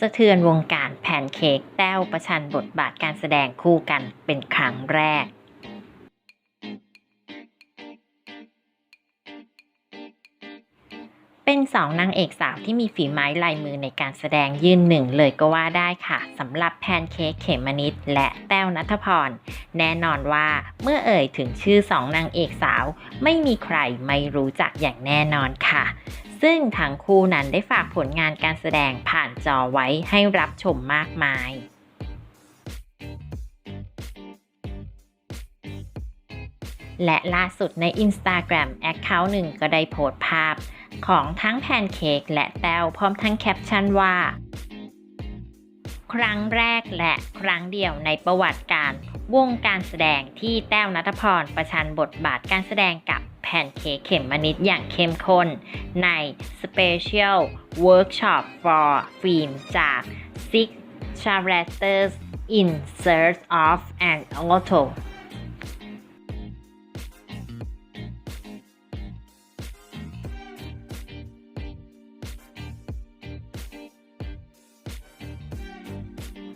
สะเทือนวงการแพนเค้กแต้วประชันบทบาทการแสดงคู่กันเป็นครั้งแรก เป็นสองนางเอกสาวที่มีฝีไม้ลายมือในการแสดงยืนหนึ่งเลยก็ว่าได้ค่ะสำหรับแพนเค้กเขมนิดและแต้วนัทพร แน่นอนว่าเมื่อเอ่ยถึงชื่อสองนางเอกสาว ไม่มีใครไม่รู้จักอย่างแน่นอนค่ะ ซึ่งทั้งคู่นั้นได้ฝากผลงานการแสดงผ่านจอไว้ให้รับชมมากมาย และล่าสุดใน Instagram แอคเคาท์หนึ่งก็ได้โพสต์ภาพ ของทั้งแพนเค้กและแต้วพร้อมทั้งแคปชั่นว่า ครั้งแรกและครั้งเดียวในประวัติการวงการแสดงที่แต้วนัทพรประชันบทบาทการแสดงกับแพนเค้กเข็มมนิดอย่างเข้มข้น ใน Special Workshop for Film จาก Six Characters in Search of an Auto